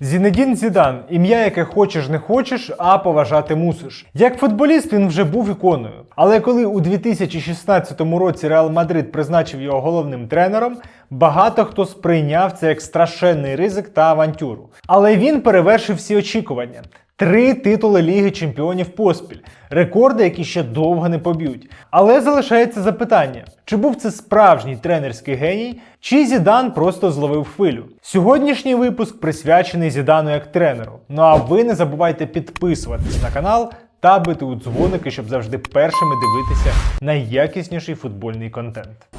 Зінедін Зідан, ім'я, яке хочеш не хочеш, а поважати мусиш. Як футболіст він вже був іконою. Але коли у 2016 році Реал Мадрид призначив його головним тренером, багато хто сприйняв це як страшенний ризик та авантюру. Але він перевершив всі очікування. Три титули Ліги Чемпіонів поспіль, рекорди, які ще довго не поб'ють. Але залишається запитання: чи був це справжній тренерський геній, чи Зідан просто зловив хвилю? Сьогоднішній випуск присвячений Зідану як тренеру. Ну а ви не забувайте підписуватись на канал та бити у дзвоники, щоб завжди першими дивитися найякісніший футбольний контент.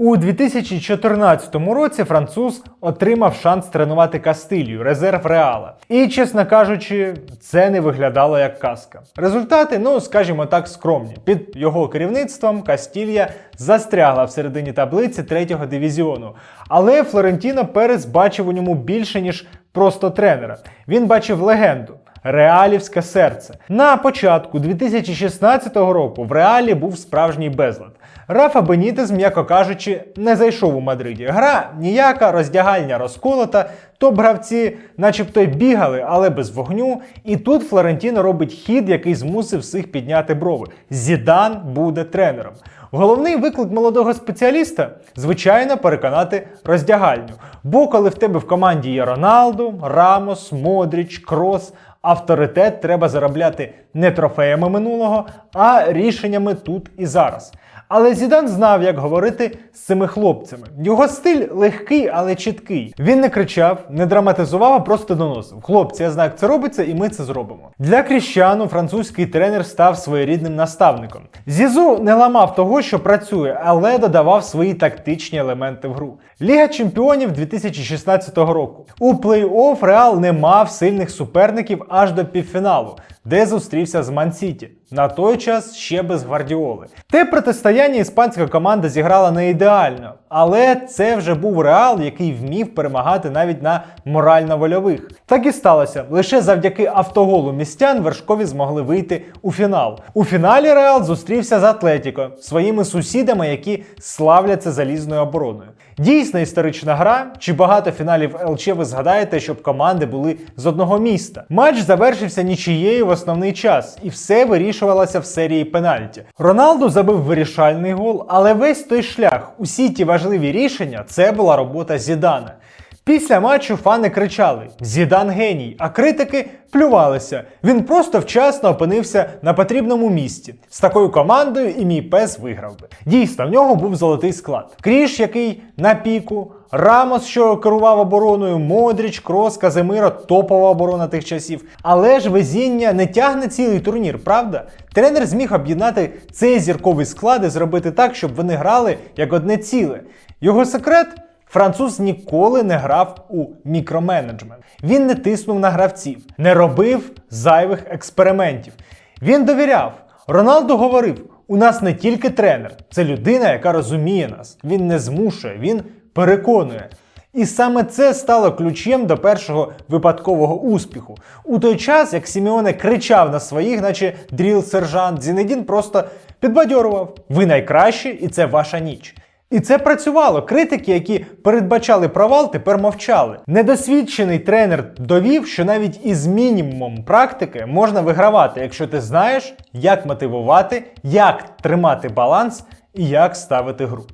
У 2014 році француз отримав шанс тренувати Кастилію, резерв Реала. І, чесно кажучи, це не виглядало як казка. Результати, ну скажімо так, скромні. Під його керівництвом Кастілія застрягла в середині таблиці третього дивізіону. Але Флорентіно Перес бачив у ньому більше, ніж просто тренера. Він бачив легенду. Реалівське серце. На початку 2016 року в Реалі був справжній безлад. Рафа Бенітес, м'яко кажучи, не зайшов у Мадриді. Гра ніяка, роздягальня розколота, топ-гравці начебто й бігали, але без вогню. І тут Флорентіно робить хід, який змусив всіх підняти брови. Зідан буде тренером. Головний виклик молодого спеціаліста звичайно переконати роздягальню. Бо коли в тебе в команді є Роналду, Рамос, Модріч, Крос, авторитет треба заробляти не трофеями минулого, а рішеннями тут і зараз. Але Зідан знав, як говорити з цими хлопцями. Його стиль легкий, але чіткий. Він не кричав, не драматизував, а просто доносив. Хлопці, я знаю, як це робиться, і ми це зробимо. Для Кріщану французький тренер став своєрідним наставником. Зізу не ламав того, що працює, але додавав свої тактичні елементи в гру. Ліга чемпіонів 2016 року. У плей-офф Реал не мав сильних суперників аж до півфіналу, де зустрівся з Ман-Сіті. На той час ще без гвардіоли. Те протистояння іспанська команда зіграла не ідеально, але це вже був реал, який вмів перемагати навіть на морально-вольових. Так і сталося. Лише завдяки автоголу містян вершкові змогли вийти у фінал. У фіналі Реал зустрівся з Атлетіко своїми сусідами, які славляться залізною обороною. Дійсна історична гра. Чи багато фіналів ЛЧ ви згадаєте, щоб команди були з одного міста? Матч завершився нічиєю в основний час, і все вирішувалося в серії пенальті. Роналду забив вирішальний гол, але весь той шлях, усі ті важливі рішення, це була робота Зідана. Після матчу фани кричали: Зідан геній, а критики плювалися. Він просто вчасно опинився на потрібному місці. З такою командою і мій пес виграв би. Дійсно, в нього був золотий склад. Кріш, який на піку, Рамос, що керував обороною, Модріч, Крос, Казимиро, топова оборона тих часів. Але ж везіння не тягне цілий турнір, правда? Тренер зміг об'єднати цей зірковий склад і зробити так, щоб вони грали як одне ціле. Його секрет. Француз ніколи не грав у мікроменеджмент. Він не тиснув на гравців, не робив зайвих експериментів. Він довіряв. Роналду говорив: у нас не тільки тренер, це людина, яка розуміє нас. Він не змушує, він переконує. І саме це стало ключем до першого випадкового успіху. У той час, як Сімеоне кричав на своїх, наче дріл сержант, Зінедін просто підбадьорував: ви найкращі, і це ваша ніч. І це працювало. Критики, які передбачали провал, тепер мовчали. Недосвідчений тренер довів, що навіть із мінімумом практики можна вигравати, якщо ти знаєш, як мотивувати, як тримати баланс і як ставити гру.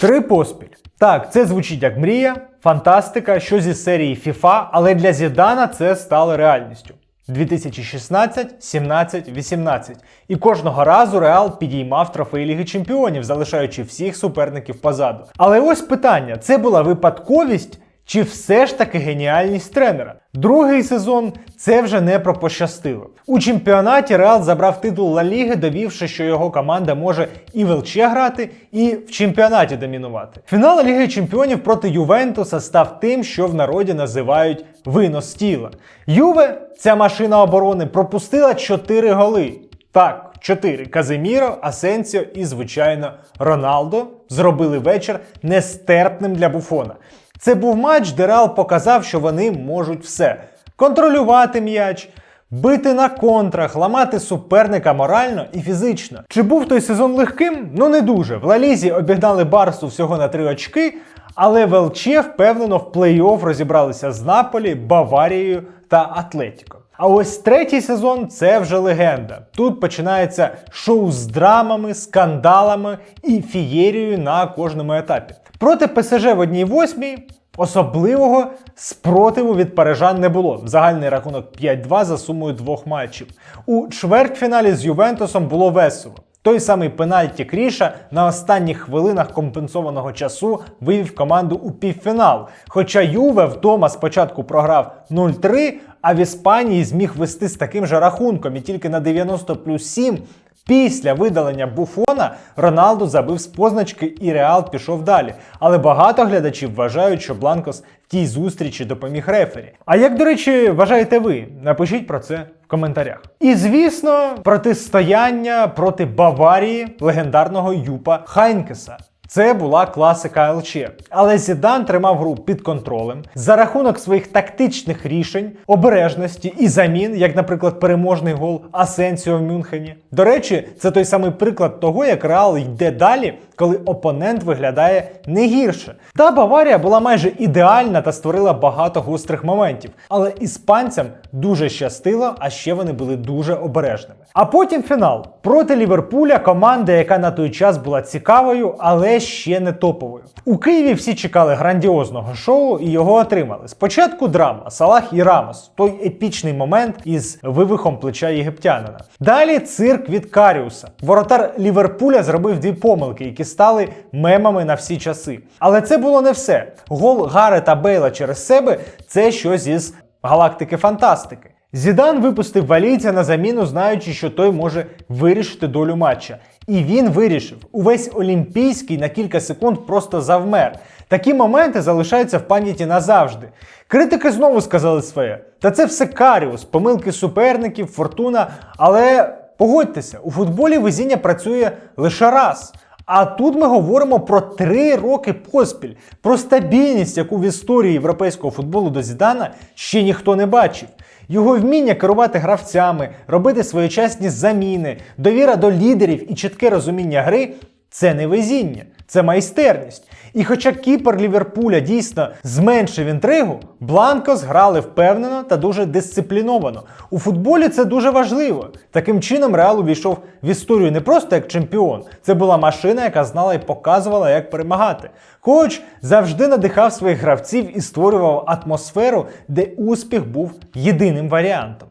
Три поспіль. Так, це звучить як мрія, фантастика, що зі серії FIFA, але для Зідана це стало реальністю. 2016, 17, 18. І кожного разу Реал підіймав трофей Ліги Чемпіонів, залишаючи всіх суперників позаду. Але ось питання: це була випадковість чи все ж таки геніальність тренера? Другий сезон це вже не про пощастило. У чемпіонаті Реал забрав титул Ла Ліги, довівши, що його команда може і в ЛЧ грати, і в чемпіонаті домінувати. Фінал Ліги Чемпіонів проти Ювентуса став тим, що в народі називають винос тіла. Юве, ця машина оборони, пропустила 4 голи. Так, 4. Казиміро, Асенсіо і, звичайно, Роналдо зробили вечір нестерпним для Буфона. Це був матч, де Реал показав, що вони можуть все: контролювати м'яч. Бити на контрах, ламати суперника морально і фізично. Чи був той сезон легким? Ну не дуже. В Лалізі обігнали Барсу всього на три очки, але в ЛЧ впевнено в плей-офф розібралися з Наполі, Баварією та Атлетіко. А ось третій сезон це вже легенда. Тут починається шоу з драмами, скандалами і фієрією на кожному етапі. Проти ПСЖ в одній восьмій особливого спротиву від парижан не було. Загальний рахунок 5-2 за сумою двох матчів. У чвертьфіналі з Ювентусом було весело. Той самий пенальті Кріша на останніх хвилинах компенсованого часу вивів команду у півфінал. Хоча Юве вдома спочатку програв 0-3, а в Іспанії зміг вести з таким же рахунком і тільки на 90 плюс 7 Після видалення Буфона Роналду забив з позначки і Реал пішов далі. Але багато глядачів вважають, що Бланкос в тій зустрічі допоміг рефері. А як, до речі, вважаєте ви? Напишіть про це в коментарях. І звісно, протистояння проти Баварії легендарного Юпа Хайнкеса. Це була класика ЛЧ. Але Зідан тримав гру під контролем за рахунок своїх тактичних рішень, обережності і замін, як, наприклад, переможний гол Асенсіо в Мюнхені. До речі, це той самий приклад того, як Реал йде далі, коли опонент виглядає не гірше. Та Баварія була майже ідеальна та створила багато гострих моментів. Але іспанцям дуже щастило, а ще вони були дуже обережними. А потім фінал проти Ліверпуля, команда, яка на той час була цікавою, але ще не топовою. У Києві всі чекали грандіозного шоу і його отримали. Спочатку драма Салах і Рамос, той епічний момент із вивихом плеча єгиптянина. Далі цирк від Каріуса. Воротар Ліверпуля зробив дві помилки, які стали мемами на всі часи. Але це було не все. Гол Гарета Бейла через себе це щось із галактики фантастики. Зідан випустив валійця на заміну, знаючи, що той може вирішити долю матча. І він вирішив. Увесь Олімпійський на кілька секунд просто завмер. Такі моменти залишаються в пам'яті назавжди. Критики знову сказали своє. Та це все Каріус, помилки суперників, фортуна. Але погодьтеся, у футболі везіння працює лише раз. А тут ми говоримо про три роки поспіль, про стабільність, яку в історії європейського футболу до Зідана ще ніхто не бачив. Його вміння керувати гравцями, робити своєчасні заміни, довіра до лідерів і чітке розуміння гри це не везіння, це майстерність. І хоча кіпер Ліверпуля дійсно зменшив інтригу, Бланкос грали впевнено та дуже дисципліновано. У футболі це дуже важливо. Таким чином Реал увійшов в історію не просто як чемпіон, це була машина, яка знала і показувала, як перемагати. Коч завжди надихав своїх гравців і створював атмосферу, де успіх був єдиним варіантом.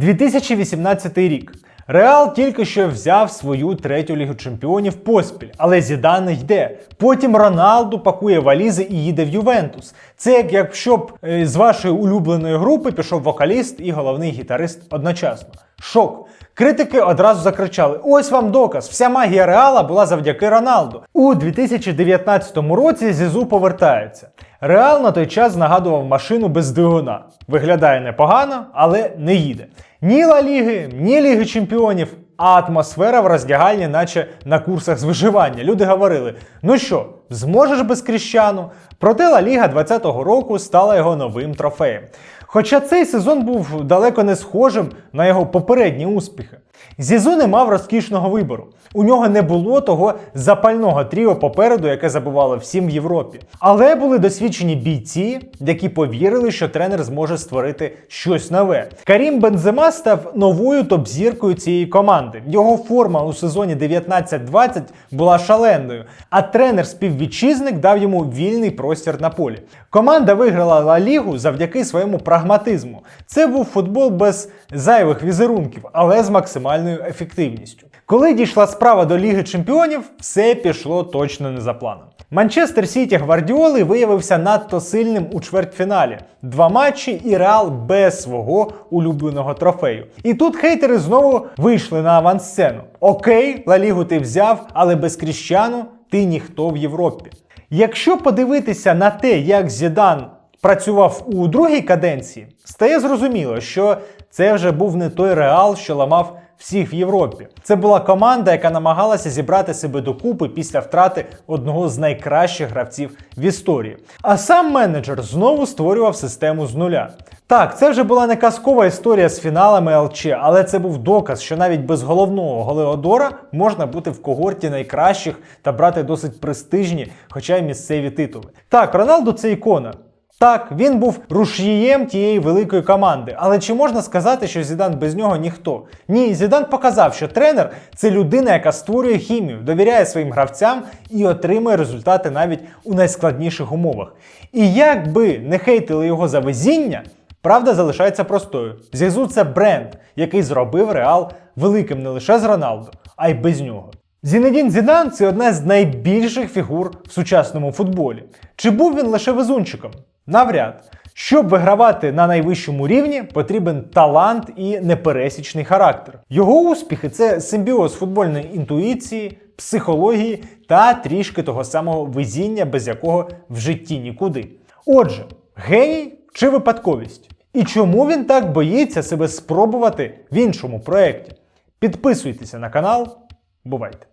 2018 рік. Реал тільки що взяв свою третю лігу чемпіонів поспіль, але Зідан не йде. Потім Роналду пакує валізи і їде в Ювентус. Це як якщо б е, з вашої улюбленої групи пішов вокаліст і головний гітарист одночасно. Шок. Критики одразу закричали: ось вам доказ, вся магія Реала була завдяки Роналду. У 2019 році Зізу повертається. Реал на той час нагадував машину без двигуна. Виглядає непогано, але не їде. Ні Ла Ліги, ні Ліги Чемпіонів, а атмосфера в роздягальні, наче на курсах з виживання. Люди говорили: ну що, зможеш без кріщану? Проте Ла Ліга 2020 року стала його новим трофеєм. Хоча цей сезон був далеко не схожим на його попередні успіхи. Зізу не мав розкішного вибору. У нього не було того запального тріо попереду, яке забувало всім в Європі. Але були досвідчені бійці, які повірили, що тренер зможе створити щось нове. Карім Бензема став новою топ-зіркою цієї команди. Його форма у сезоні 19-20 була шаленою, а тренер-співвітчизник дав йому вільний простір на полі. Команда виграла Ла Лігу завдяки своєму прагматизму. Це був футбол без зайвих візерунків, але з максимальною ефективністю. Коли дійшла справа до Ліги Чемпіонів, все пішло точно не за планом. Манчестер Сіті Гвардіоли виявився надто сильним у чвертьфіналі. Два матчі і Реал без свого улюбленого трофею. І тут хейтери знову вийшли на авансцену. Окей, Ла Лігу ти взяв, але без Кріщану ти ніхто в Європі. Якщо подивитися на те, як Зідан працював у другій каденції, стає зрозуміло, що це вже був не той реал, що ламав всіх в Європі. Це була команда, яка намагалася зібрати себе докупи після втрати одного з найкращих гравців в історії. А сам менеджер знову створював систему з нуля. Так, це вже була не казкова історія з фіналами ЛЧ, але це був доказ, що навіть без головного Голеодора можна бути в когорті найкращих та брати досить престижні, хоча й місцеві титули. Так, Роналду це ікона. Так, він був рушієм тієї великої команди. Але чи можна сказати, що Зідан без нього ніхто? Ні, Зідан показав, що тренер це людина, яка створює хімію, довіряє своїм гравцям і отримує результати навіть у найскладніших умовах. І як би не хейтили його за везіння, правда залишається простою. Зізу це бренд, який зробив Реал великим не лише з Роналду, а й без нього. Зінедін Зідан це одна з найбільших фігур в сучасному футболі. Чи був він лише везунчиком? Навряд. Щоб вигравати на найвищому рівні, потрібен талант і непересічний характер. Його успіхи це симбіоз футбольної інтуїції, психології та трішки того самого везіння, без якого в житті нікуди. Отже, геній чи випадковість? І чому він так боїться себе спробувати в іншому проєкті? Підписуйтеся на канал, бувайте!